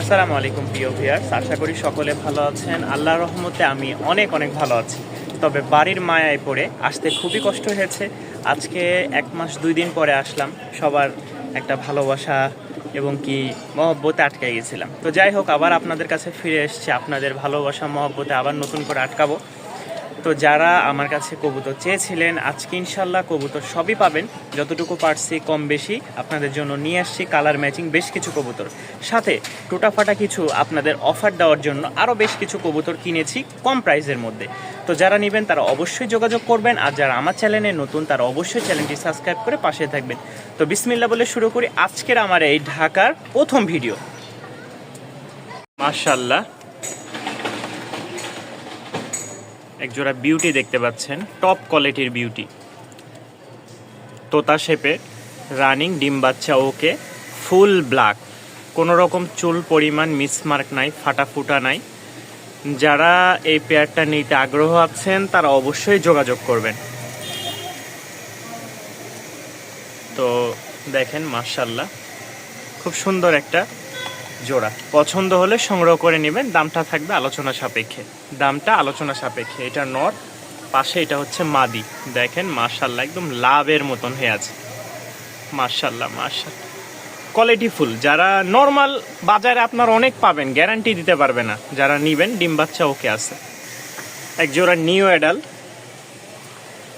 আসসালামু আলাইকুম, প্রিয় ভিয়ার্স আশা করি সকলে ভালো আছেন। আল্লাহর রহমতে আমি অনেক অনেক ভালো আছি। তবে বাড়ির মায়ায় পড়ে আসতে খুবই কষ্ট হয়েছে। আজকে এক মাস দুই দিন পরে আসলাম। সবার একটা ভালোবাসা এবং কি মহব্বতে আটকে গেছিলাম। তো যাই হোক, আবার আপনাদের কাছে ফিরে এসেছি। আপনাদের ভালোবাসা, মহব্বতে আবার নতুন করে আটকাবো। তো যারা আমার কাছে কবুতর চেয়েছিলেন, আজকে ইনশাল্লাহ কবুতর সবই পাবেন। যতটুকু পারছি কম বেশি আপনাদের জন্য নিয়ে আসছি কালার ম্যাচিং বেশ কিছু কবুতর। সাথে টোটাফাটা কিছু আপনাদের অফার দেওয়ার জন্য আরও বেশ কিছু কবুতর কিনেছি কম প্রাইসের মধ্যে। তো যারা নেবেন তারা অবশ্যই যোগাযোগ করবেন, আর যারা আমার চ্যানেলে নতুন তারা অবশ্যই চ্যানেলটি সাবস্ক্রাইব করে পাশে থাকবেন। তো বিসমিল্লা বলে শুরু করি আজকের আমার এই ঢাকার প্রথম ভিডিও মার্শাল্লাহ একজোড়া বিউটি দেখতে পাচ্ছেন টপ কোয়ালিটির বিউটি তোতা শেপে রানিং ডিম বাচ্চা ওকে ফুল ব্ল্যাক কোনো রকম চুল পরিমাণ মিসমার্ক নাই ফাটা ফুটা নাই। যারা এই পেয়ারটা নিতে আগ্রহ আছেন, তারা অবশ্যই যোগাযোগ করবেন। তো দেখেন মার্শাল্লাহ খুব সুন্দর একটা জোড়া। পছন্দ হলে সংগ্রহ করে নেবেন। দামটা থাকবে আলোচনা সাপেক্ষে। দামটা আলোচনা সাপেক্ষে। এটা নর, পাশে এটা হচ্ছে মাদি। দেখেন মার্শাল্লাহ একদম লাভের মতন হয়ে আছে। মার্শাল্লাহ মার্শাল কোয়ালিটি ফুল যারা নর্মাল বাজারে আপনার অনেক পাবেন গ্যারান্টি দিতে পারবে না। যারা নিবেন, ডিম বাচ্চা ওকে আছে। এক জোড়া নিউ অ্যাডাল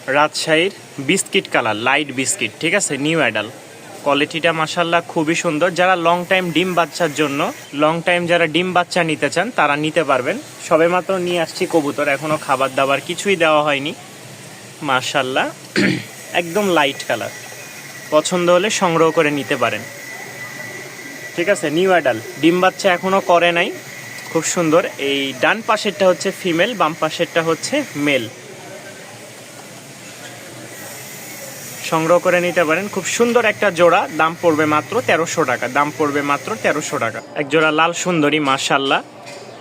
রাজশাহীর বিস্কিট কালার লাইট বিস্কিট ঠিক আছে? নিউ অ্যাডাল কোয়ালিটিটা মাসাল্লাহ খুবই সুন্দর। যারা লং টাইম ডিম বাচ্চার জন্য লং টাইম যারা ডিম বাচ্চা নিতে চান, তারা নিতে পারবেন। সবে মাত্র নিয়ে আসছি কবুতর, এখনও খাবার দাবার কিছুই দেওয়া হয়নি। মার্শাল্লাহ একদম লাইট কালার পছন্দ হলে সংগ্রহ করে নিতে পারেন। ঠিক আছে নিউ অ্যাডাল ডিম বাচ্চা এখনও করে নাই। খুব সুন্দর। এই ডান পাশেরটা হচ্ছে ফিমেল বাম পাশেরটা হচ্ছে মেল সংগ্রহ করে নিতে পারেন। খুব সুন্দর একটা জোড়া, দাম পড়বে মাত্র তেরোশো টাকা। দাম পড়বে মাত্র তেরোশো টাকা। এক জোড়া লাল সুন্দরী মাশাল্লাহ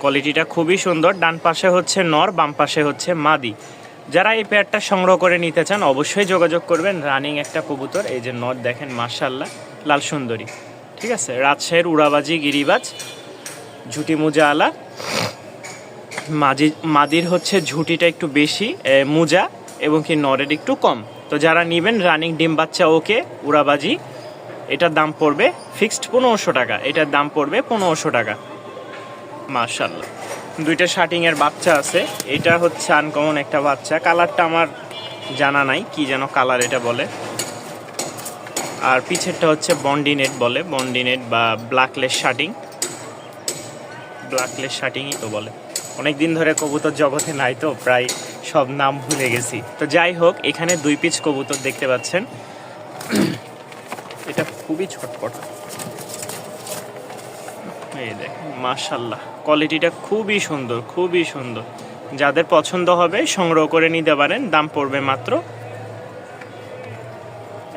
কোয়ালিটিটা খুবই সুন্দর। ডান পাশে হচ্ছে নর, বাম পাশে হচ্ছে মাদি। যারা এই পেয়ারটা সংগ্রহ করে নিতে চান, অবশ্যই যোগাযোগ করবেন। রানিং একটা কবুতর, এই যে নর দেখেন মাশাল্লাহ লাল সুন্দরী। ঠিক আছে? রাজশাহীর উড়াবাজি, গিরিবাজ, ঝুটি মুজা আলা মাজি মাদির হচ্ছে ঝুটিটা একটু বেশি মুজা, এবং কি নরের একটু কম। তো যারা নেবেন রানিং ডিম বাচ্চা ওকে, উড়াবাজি, এটার দাম পড়বে ফিক্সড পনেরোশো টাকা, এটার দাম পড়বে পনেরোশো টাকা। মার্শাল্লাহ দুইটা শার্টিংয়ের বাচ্চা আছে, এটা হচ্ছে আনকমন একটা বাচ্চা কালারটা আমার জানা নাই, কি যেন কালার এটা বলে। আর পিছেরটা হচ্ছে বন্ডিনেট বলে বন্ডিনেট বা ব্ল্যাকলেস শার্টিং ব্ল্যাকলেস শার্টিংই তো বলে। অনেক দিন ধরে কবুতর জগতে নাই তো, প্রায় সব নাম ভুলে গেছি। তো যাই হোক, এখানে দুই পিচ কবুতর দেখতে পাচ্ছেন। এটা খুবই ছটপট। এই দেখেন মাশাল্লাহ কোয়ালিটিটা খুবই সুন্দর খুবই সুন্দর। যাদের পছন্দ হবে, সংগ্রহ করে নিতে পারেন, দাম পড়বে মাত্র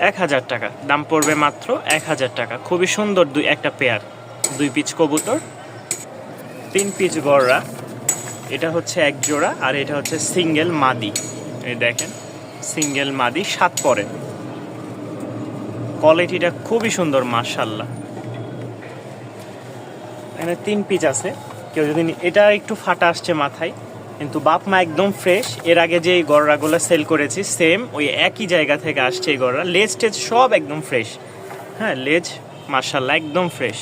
এক হাজার টাকা। দাম পড়বে মাত্র এক হাজার টাকা। খুবই সুন্দর দুই, একটা পেয়ার দুই পিচ কবুতর, তিন পিচ গড়রা। এটা হচ্ছে এক জোড়া আর এটা হচ্ছে সিঙ্গেল মাদি। এই দেখেন, সিঙ্গেল মাদি, সাত পরে। কোয়ালিটিটা খুবই সুন্দর মার্শাল্লাহ এখানে তিন পিচ আছে। কেউ যদি এটা একটু ফাটা আসছে মাথায়, কিন্তু বাপ মা একদম ফ্রেশ। এর আগে যে এই গড়রাগুলো সেল করেছি, সেম ওই একই জায়গা থেকে আসছে এই গড়রা লেজ টেজ সব একদম ফ্রেশ। হ্যাঁ লেজ মার্শাল্লাহ একদম ফ্রেশ।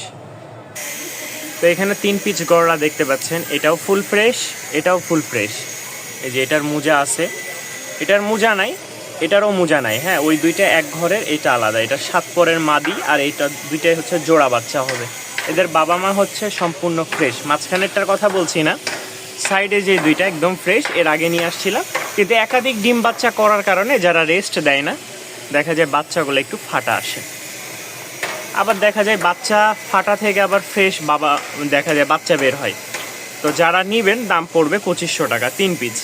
তো এখানে তিন পিচ গড়রা দেখতে পাচ্ছেন। এটাও ফুল ফ্রেশ, এটাও ফুল ফ্রেশ। এই যে এটার মোজা আছে। এটার মোজা নাই, এটারও মোজা নাই। হ্যাঁ ওই দুইটা এক ঘরের, এটা আলাদা। এটা সাত পরের মাদি আর এইটা দুইটাই হচ্ছে জোড়া বাচ্চা হবে। এদের বাবা মা হচ্ছে সম্পূর্ণ ফ্রেশ। মাঝখানেরটার কথা বলছি না। সাইডে যে দুইটা একদম ফ্রেশ, এর আগে নিয়ে আসছিলাম। কিন্তু একাধিক ডিম বাচ্চা করার কারণে যারা রেস্ট দেয় না, দেখা যায় বাচ্চাগুলো একটু ফাটা আসে। আবার দেখা যায় বাচ্চা ফাটা থেকে আবার ফ্রেশ বাবা দেখা যায়, বাচ্চা বের হয়। তো যারা নিবেন, দাম পড়বে পঁচিশশো টাকা, তিন পিস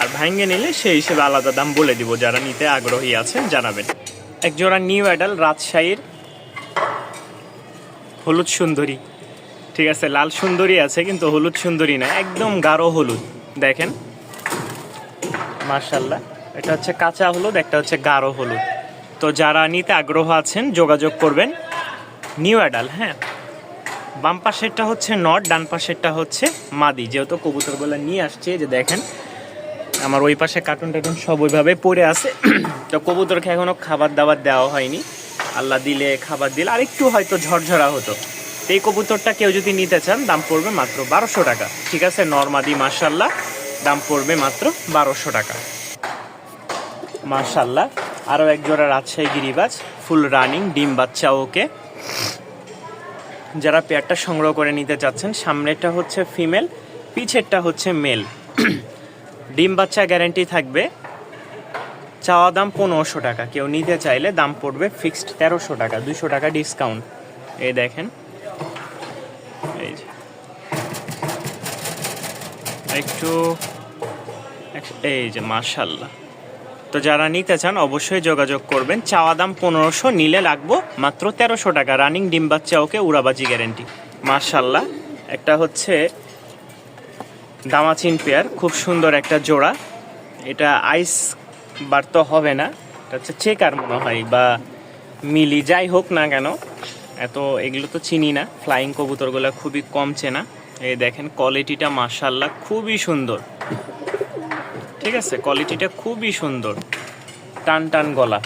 আর ভাঙ্গে নিলে সেই হিসেবে আলাদা দাম বলে দিব। যারা নিতে আগ্রহী আছেন, জানাবেন। এক জোড়া নিউ অ্যাডাল রাজশাহীর হলুদ সুন্দরী। ঠিক আছে, লাল সুন্দরী আছে, কিন্তু হলুদ সুন্দরী না, একদম গাঢ় হলুদ। দেখেন মার্শাল্লাহ এটা হচ্ছে কাঁচা হলুদ, একটা হচ্ছে গাঢ় হলুদ। তো যারা নিতে আগ্রহ আছেন, যোগাযোগ করবেন। নিউ অ্যাডাল হ্যাঁ। বাম পাশেরটা হচ্ছে নট ডান পাশেরটা হচ্ছে মাদি যেহেতু কবুতরগুলো নিয়ে আসছে যে দেখেন, আমার ওই পাশে কার্টুন টার্টুন সব ওইভাবে পড়ে আছে। তো কবুতরকে এখনও খাবার দাবার দেওয়া হয়নি। আল্লাহ দিলে খাবার দিলে আরেকটু হয়তো ঝরঝরা হতো। তো এই কবুতরটা কেউ যদি নিতে চান, দাম পড়বে মাত্র বারোশো টাকা। ঠিক আছে, নর্মাদি মার্শাল্লাহ দাম পড়বে মাত্র বারোশো টাকা। মার্শাল্লাহ আরও এক জোড়া রাজশাহী গিরিবাজ ফুল রানিং ডিম বাচ্চা ওকে। যারা পেয়ারটা সংগ্রহ করে নিতে চাচ্ছেন, সামনেরটা হচ্ছে ফিমেল পিছেরটা হচ্ছে মেল ডিম বাচ্চা গ্যারেন্টি থাকবে। চাওয়া দাম পনেরোশো টাকা। কেউ নিতে চাইলে দাম পড়বে ফিক্সড তেরোশো টাকা, দুশো টাকা ডিসকাউন্ট এই দেখেন। এই একটু এই যে মাশাল্লাহ তো যারা নিতে চান অবশ্যই যোগাযোগ করবেন। চাওয়া দাম পনেরোশো, নিলে লাগবো মাত্র তেরোশো টাকা। রানিং ডিম বাচ্চা ওকে উড়াবাজি গ্যারেন্টি। মার্শাল্লাহ একটা হচ্ছে দামাচিন পেয়ার, খুব সুন্দর একটা জোড়া। এটা আইস বার তো হবে না, এটা হচ্ছে চেকার মনে হয় বা মিলি, যাই হোক না কেন, এত এগুলো তো চিনি না, ফ্লাইং কবুতরগুলো খুবই কম চেনা। এই দেখেন, কোয়ালিটিটা মার্শাল্লাহ খুবই সুন্দর। ঠিক আছে? কোয়ালিটিটা খুবই সুন্দর। টান টান গলা।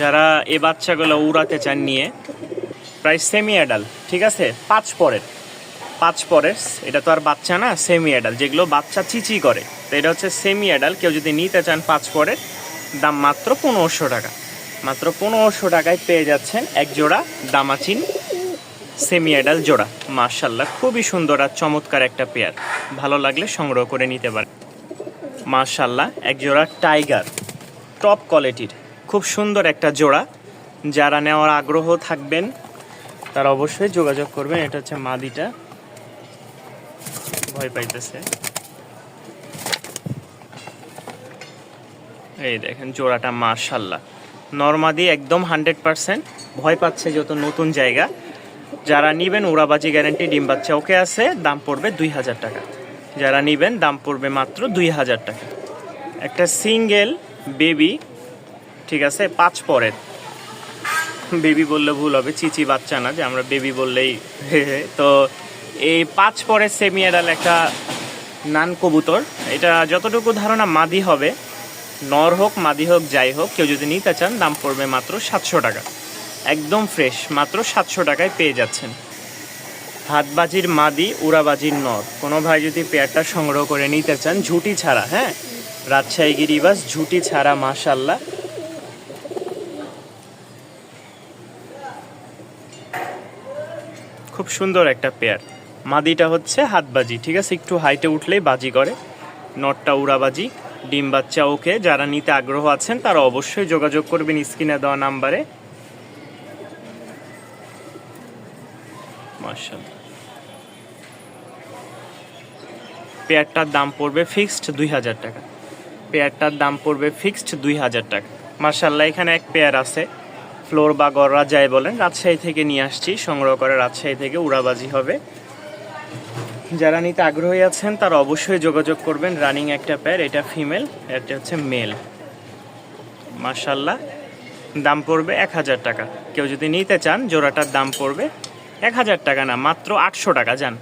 যারা এ বাচ্চাগুলো উড়াতে চান নিয়ে, প্রায় সেমি অ্যাডাল ঠিক আছে? পাঁচ পরের। পাঁচ পরের, এটা তো আর বাচ্চা না সেমি অ্যাডাল যেগুলো বাচ্চা চিচি করে। তো এটা হচ্ছে সেমি অ্যাডাল কেউ যদি নিতে চান পাঁচ পরের, দাম মাত্র পনেরোশো টাকা। মাত্র পনেরোশো টাকায় পেয়ে যাচ্ছেন এক জোড়া দামাচিন সেমি অ্যাডাল জোড়া। মার্শাল্লাহ খুবই সুন্দর আর চমৎকার একটা পেয়ার ভালো লাগলে সংগ্রহ করে নিতে পারেন। মার্শাল্লাহ এক জোড়া টাইগার। টপ কোয়ালিটির খুব সুন্দর একটা জোড়া। যারা নেওয়ার আগ্রহ থাকবেন, তারা অবশ্যই যোগাযোগ করবেন। এটা হচ্ছে মাদিটা। ভয় পাইতেছে। এই দেখেন জোড়াটা মার্শাল্লাহ নর্মাদি একদম হান্ড্রেড পার্সেন্ট। ভয় পাচ্ছে যত নতুন জায়গা। যারা নিবেন উড়াবাজি গ্যারেন্টি ডিম বাচ্চা ওকে আছে। দাম পড়বে দুই হাজার টাকা। যারা নিবেন, দাম পড়বে মাত্র দুই হাজার টাকা। একটা সিঙ্গেল বেবি, ঠিক আছে, পাঁচ পরের। বেবি বললে ভুল হবে, চিচি বাচ্চা না, যে আমরা বেবি বললেই তো এই পাঁচ পরের সেমিয়াডাল একটা নান কবুতর। এটা যতটুকু ধারণা মাদি হবে, নর হোক, মাদি হোক, যাই হোক, কেউ যদি নিতে চান, দাম পড়বে মাত্র সাতশো টাকা। একদম ফ্রেশ মাত্র সাতশো টাকায় পেয়ে যাচ্ছেন। হাতবাজির মাদি, উড়াবাজির নর কোনো ভাই যদি পেয়ারটা সংগ্রহ করে নিতে চান, ঝুটি ছাড়া হ্যাঁ? রাজশাহী গিরিবাস ঝুটি ছাড়া মাশাল্লাহ খুব সুন্দর একটা পেয়ার। মাদিটা হচ্ছে হাতবাজি, ঠিক আছে? একটু হাইটে উঠলেই বাজি করে। নটটা উড়াবাজি, ডিম বাচ্চা ওকে। যারা নিতে আগ্রহ আছেন, তারা অবশ্যই যোগাযোগ করবেন স্ক্রিনে দেওয়া নাম্বারে। মার্শাল্লাহ পেয়ারটার দাম পড়বে ফিক্সড দুই হাজার টাকা। পেয়ারটার দাম পড়বে ফিক্সড দুই হাজার টাকা। মার্শাল্লাহ এখানে এক পেয়ার আছে। ফ্লোর বা গররা যাই বলেন, রাজশাহী থেকে নিয়ে আসছি। সংগ্রহ করে রাজশাহী থেকে উড়াবাজি হবে। যারা নিতে আগ্রহী আছেন, তারা অবশ্যই যোগাযোগ করবেন। রানিং একটা পেয়ার, এটা ফিমেল, এটা হচ্ছে মেল। মার্শাল্লাহ দাম পড়বে এক হাজার টাকা। কেউ যদি নিতে চান, জোড়াটার দাম পড়বে এক হাজার টাকা না, মাত্র আটশো টাকা যান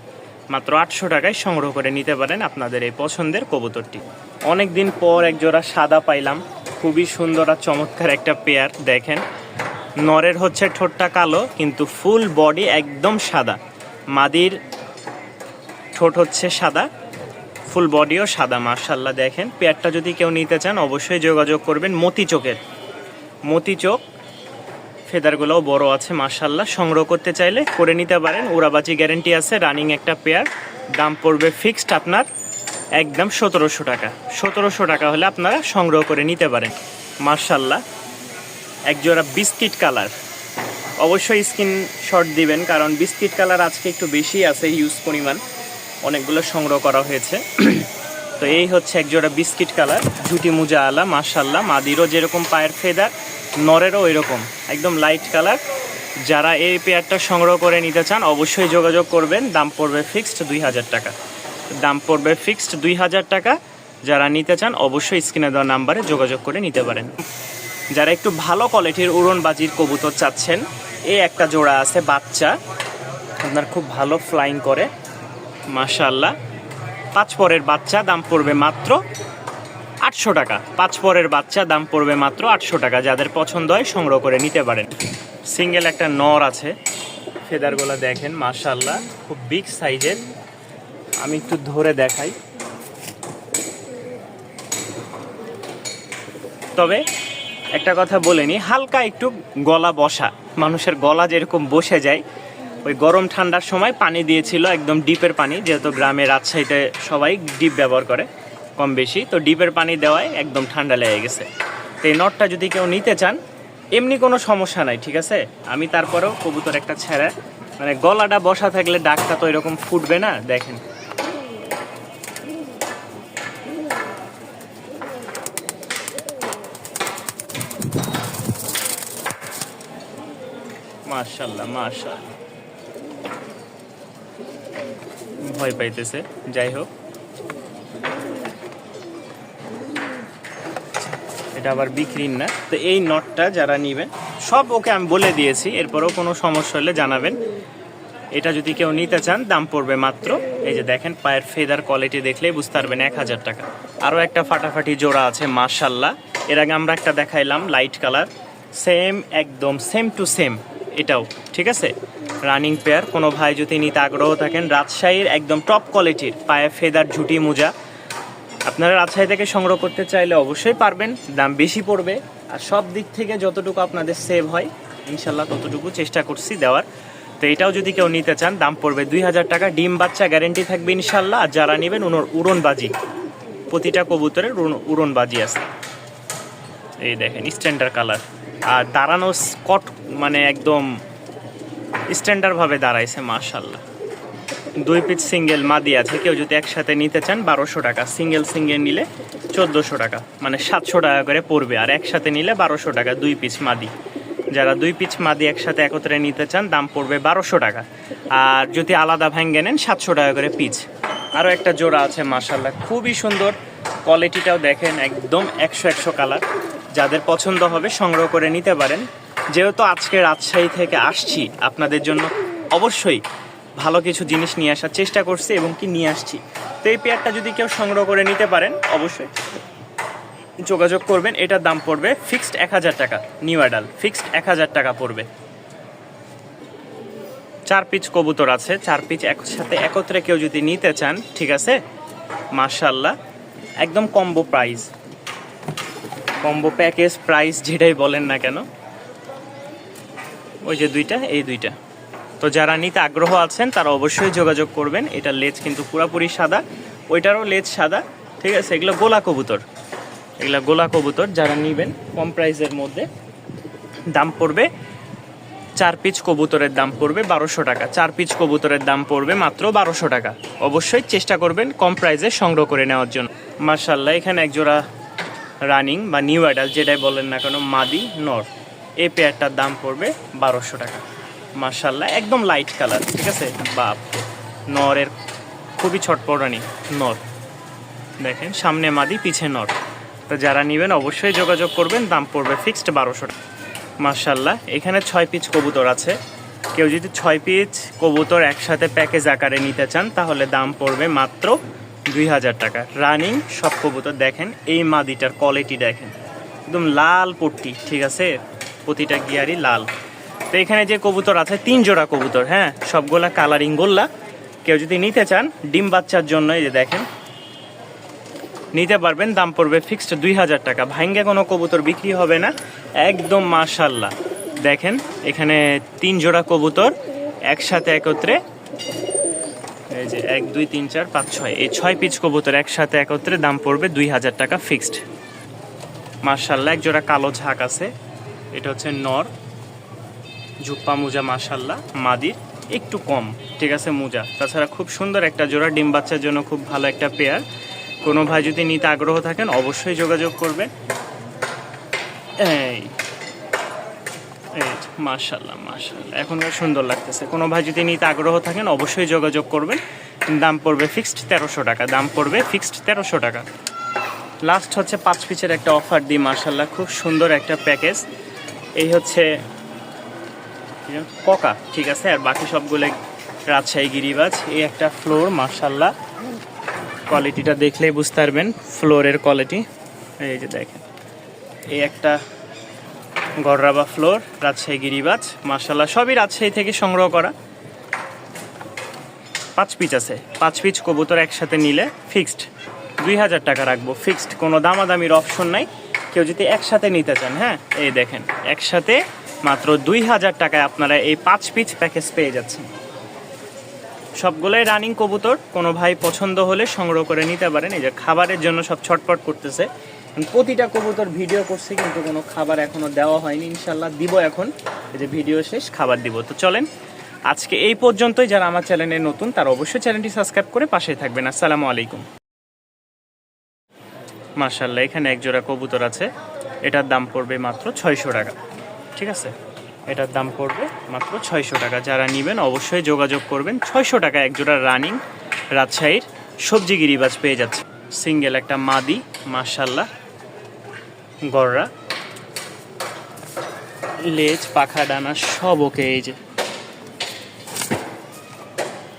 মাত্র আটশো টাকায় সংগ্রহ করে নিতে পারেন আপনাদের এই পছন্দের কবুতরটি। অনেক দিন পর এক জোড়া সাদা পাইলাম, খুবই সুন্দর আর চমৎকার একটা পেয়ার, দেখেন। নরের হচ্ছে ঠোঁটটা কালো, কিন্তু ফুল বডি একদম সাদা। মাদির ঠোঁট হচ্ছে সাদা, ফুল বডিও সাদা মার্শাল্লাহ দেখেন। পেয়ারটা যদি কেউ নিতে চান, অবশ্যই যোগাযোগ করবেন মতি চোখের মতি চোখ ফেদারগুলোও বড় আছে মার্শাল্লাহ সংগ্রহ করতে চাইলে করে নিতে পারেন। উড়াবাজি গ্যারেন্টি আছে, রানিং একটা পেয়ার। দাম পড়বে ফিক্সড আপনার একদম সতেরোশো টাকা। সতেরোশো টাকা হলে আপনারা সংগ্রহ করে নিতে পারেন। মার্শাল্লাহ একজোড়া বিস্কিট কালার। অবশ্যই স্ক্রিন শট দিবেন, কারণ বিস্কিট কালার আজকে একটু বেশি আছে ইউজ পরিমাণ। অনেকগুলো সংগ্রহ করা হয়েছে। তো এই হচ্ছে একজোড়া বিস্কিট কালার, ঝুটি মুজা আলা মার্শাল্লাহ মাদিরও যেরকম পায়ের ফেদার নরেরও এরকম। একদম লাইট কালার যারা এই পেয়ারটা সংগ্রহ করে নিতে চান, অবশ্যই যোগাযোগ করবেন। দাম পড়বে ফিক্সড দুই হাজার টাকা। দাম পড়বে ফিক্সড দুই হাজার টাকা। যারা নিতে চান, অবশ্যই স্ক্রিনে দেওয়া নাম্বারে যোগাযোগ করে নিতে পারেন। যারা একটু ভালো কোয়ালিটির উড়নবাজির কবুতর চাচ্ছেন, এই একটা জোড়া আছে বাচ্চা। আপনার খুব ভালো ফ্লাইং করে। মাশাল্লাহ পাঁচ পরের বাচ্চা, দাম পড়বে মাত্র আটশো টাকা। পাঁচ পরের বাচ্চা, দাম পড়বে মাত্র আটশো টাকা। যাদের পছন্দ হয় সংগ্রহ করে নিতে পারেন। সিঙ্গেল একটা নর আছে। ফেদারগুলো দেখেন মাশাল্লাহ খুব বিগ সাইজের আমি একটু ধরে দেখাই। তবে একটা কথা বলে নি, হালকা একটু গলা বসা। মানুষের গলা যেরকম বসে যায়, ওই গরম ঠান্ডার সময় পানি দিয়েছিল একদম ডিপের পানি, যেহেতু গ্রামে রাজশাহীতে সবাই ডিপ ব্যবহার করে। কম বেশি, তো ডিপের পানি দেওয়ায় একদম ঠান্ডা লেগে গেছে। তো এই নটটা যদি কেউ নিতে চান, এমনি কোনো সমস্যা নাই, ঠিক আছে? আমি তারপরেও কবুতর একটা ছেড়ে মানে গলাটা বসা থাকলে ডাকটা তো এরকম ফুটবে না, দেখেন। মাশাল্লাহ মাশাল্লাহ। ভয় পাইতেছে, যাই হোক। এটা আবার বিক্রির না। তো এই নটটা যারা নিবেন, সব ওকে আমি বলে দিয়েছি, এরপরেও কোনো সমস্যা হলে জানাবেন। এটা যদি কেউ নিতে চান, দাম পড়বে মাত্র। এই যে দেখেন, পায়ের ফেদার কোয়ালিটি দেখলেই বুঝতে পারবেন, এক হাজার টাকা। আরও একটা ফাটাফাটি জোড়া আছে মার্শাল্লাহ এর আগে আমরা একটা দেখাইলাম লাইট কালার সেম একদম সেম টু সেম এটাও, ঠিক আছে? রানিং পেয়ার কোনো ভাই যদি নিতে আগ্রহ থাকেন, রাজশাহীর একদম টপ কোয়ালিটির পায়ে ফেদার ঝুটি মোজা। আপনারা রাজশাহী থেকে সংগ্রহ করতে চাইলে অবশ্যই পারবেন। দাম বেশি পড়বে আর সব দিক থেকে যতটুকু আপনাদের সেভ হয় ইনশাল্লাহ ততটুকু চেষ্টা করছি দেওয়ার। তো এটাও যদি কেউ নিতে চান, দাম পড়বে দুই হাজার টাকা। ডিম বাচ্চা গ্যারেন্টি থাকবে ইনশাল্লাহ আর যারা নেবেন উনোর উড়নবাজি, প্রতিটা কবুতরের উড়ন- উড়নবাজি আছে। এই দেখেন স্ট্যান্ডার্ড কালার আর দাঁড়ানো স্কট মানে একদম স্ট্যান্ডার্ডভাবে দাঁড়াইছে মাশাল্লাহ দুই পিস সিঙ্গেল মাদি আছে। কেউ যদি একসাথে নিতে চান, বারোশো টাকা। সিঙ্গেল সিঙ্গেল নিলে চোদ্দোশো টাকা। মানে সাতশো টাকা করে পড়বে। আর একসাথে নিলে বারোশো টাকা দুই পিস মাদি। যারা দুই পিস মাদি একসাথে একত্রে নিতে চান, দাম পড়বে বারোশো টাকা। আর যদি আলাদা ভেঙ্গে নেন, সাতশো টাকা করে পিস আরও একটা জোড়া আছে মাশাল্লাহ খুবই সুন্দর। কোয়ালিটিটাও দেখেন একদম একশো একশো কালার। যাদের পছন্দ হবে, সংগ্রহ করে নিতে পারেন। যেহেতু আজকে রাজশাহী থেকে আসছি, আপনাদের জন্য অবশ্যই ভালো কিছু জিনিস নিয়ে আসার চেষ্টা করছি এবং কি নিয়ে আসছি। তো এই পেয়ারটা যদি কেউ সংগ্রহ করে নিতে পারেন, অবশ্যই যোগাযোগ করবেন। এটার দাম পড়বে ফিক্সড এক হাজার টাকা নিউ অ্যাডাল ফিক্সড এক হাজার টাকা পড়বে। চার পিচ কবুতর আছে, চার পিচ একসাথে একত্রে কেউ যদি নিতে চান, ঠিক আছে? মার্শাল্লাহ একদম combo price combo package price যেটাই বলেন না কেন, ওই যে দুইটা, এই দুইটা। তো যারা নিতে আগ্রহ আছেন, তারা অবশ্যই যোগাযোগ করবেন। এটা লেজ কিন্তু পুরাপুরি সাদা। ওইটারও লেজ সাদা। ঠিক আছে, এগুলো গোলা কবুতর। এগুলো গোলা কবুতর, যারা নিবেন, কম প্রাইসের মধ্যে। দাম পড়বে, চার পিচ কবুতরের দাম পড়বে বারোশো টাকা। চার পিচ কবুতরের দাম পড়বে মাত্র বারোশো টাকা। অবশ্যই চেষ্টা করবেন কম প্রাইসে সংগ্রহ করে নেওয়ার জন্য। মার্শাল্লাহ এখানে একজোড়া রানিং বা নিউ অ্যাডাল যেটাই বলেন না কেন, মাদি নর। এই পেয়ারটার দাম পড়বে বারোশো টাকা। মার্শাল্লাহ একদম লাইট কালার ঠিক আছে? বাপ, নরের খুবই ছটপটানি নর। দেখেন, সামনে মাদি, পিছে নর। তো যারা নেবেন অবশ্যই যোগাযোগ করবেন, দাম পড়বে ফিক্সড বারোশো টাকা। মার্শাল্লাহ এখানে ছয় পিচ কবুতর আছে। কেউ যদি ছয় পিচ কবুতর একসাথে প্যাকেজ আকারে নিতে চান, তাহলে দাম পড়বে মাত্র দুই হাজার টাকা। রানিং সব কবুতর দেখেন, এই মাদিটার কোয়ালিটি দেখেন। একদম লাল পট্টি, ঠিক আছে? প্রতিটা গিয়ারই লাল। তো এখানে যে কবুতর আছে, তিন জোড়া কবুতর হ্যাঁ? সবগুলা কালারিং গোল্লা। কেউ যদি নিতে চান, ডিম বাচ্চার জন্য, এই যে দেখেন। নিতে পারবেন, দাম পড়বে ফিক্সড দুই হাজার টাকা। ভাঙ্গে কোনো কবুতর বিক্রি হবে না। একদম মাশাল্লাহ দেখেন, এখানে তিন জোড়া কবুতর, একসাথে একত্রে, এই যে এক, দুই, তিন, চার, পাঁচ, ছয়। এই ছয় পিচ কবুতর একসাথে একত্রে দাম পড়বে দুই হাজার টাকা ফিক্সড মার্শাল্লাহ এক জোড়া কালো ঝাঁক আছে। এটা হচ্ছে নর। ঝুপ্পা মোজা মাশাল্লাহ মাদির, একটু কম, ঠিক আছে, মোজা। তাছাড়া খুব সুন্দর একটা জোড়া, ডিম বাচ্চার জন্য খুব ভালো একটা পেয়ার কোনো ভাই যদি নিতে আগ্রহ থাকেন, অবশ্যই যোগাযোগ করবেন। এই মাশাল্লাহ মাশাল্লাহ এখনকার সুন্দর লাগতেছে। কোনো ভাই যদি নিতে আগ্রহ থাকেন, অবশ্যই যোগাযোগ করবেন। দাম পড়বে ফিক্সড তেরোশো টাকা, দাম পড়বে ফিক্সড তেরোশো টাকা। লাস্ট হচ্ছে পাঁচ পিসের একটা অফার দিই মার্শাল্লাহ খুব সুন্দর একটা প্যাকেজ এই হচ্ছে কি যেন? ককা ঠিক আছে? আর বাকি সবগুলো রাজশাহী গিরিবাজ এই একটা ফ্লোর মার্শাল্লাহ কোয়ালিটিটা দেখলেই বুঝতে পারবেন ফ্লোরের কোয়ালিটি এই যে দেখেন এই একটা গড়রাবা ফ্লোর রাজশাহী গিরিবাজ মার্শাল্লাহ সবই রাজশাহী থেকে সংগ্রহ করা। পাঁচ পিচ আছে। পাঁচ পিচ কবুতর একসাথে নিলে ফিক্সড দুই হাজার টাকা রাখব ফিক্সড কোনো দামাদামির অপশন নাই। কেউ যদি একসাথে নিতে চান হ্যাঁ? এই দেখেন, একসাথে মাত্র দুই হাজার টাকায় আপনারা এই পাঁচ পিচ প্যাকেজ পেয়ে যাচ্ছেন। সবগুলোই রানিং কবুতর, কোনো ভাই পছন্দ হলে সংগ্রহ করে নিতে পারেন। এই যে খাবারের জন্য সব ছটপট করতেছে। প্রতিটা কবুতর ভিডিও করছে, কিন্তু কোনো খাবার এখনও দেওয়া হয়নি। ইনশাল্লাহ দিব এখন। এই যে ভিডিও শেষ, খাবার দিব। তো চলেন, আজকে এই পর্যন্তই। যারা আমার চ্যানেলে নতুন, তারা অবশ্যই চ্যানেলটি সাবস্ক্রাইব করে পাশে থাকবেন। আসসালামু আলাইকুম। মার্শাল্লাহ এখানে এক জোড়া কবুতর আছে। এটার দাম পড়বে মাত্র ছয়শো টাকা। ঠিক আছে? এটার দাম পড়বে মাত্র ছয়শো টাকা। যারা নেবেন অবশ্যই যোগাযোগ করবেন। ছয়শো টাকা এক জোড়া রানিং রাজশাহীর সবজি গিরিবাজ পেয়ে যাচ্ছে। সিঙ্গেল একটা মাদি মার্শাল্লাহ গররা, লেজ, পাখা, ডানা সব ওকে এই যে।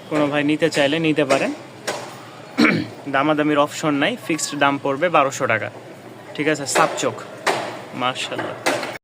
কোনো ভাই নিতে চাইলে নিতে পারেন। দামাদামির অপশন নাই, ফিক্সড দাম পড়বে বারোশো টাকা। ঠিক আছে? সাপ চোখ মার্শাল্লাহ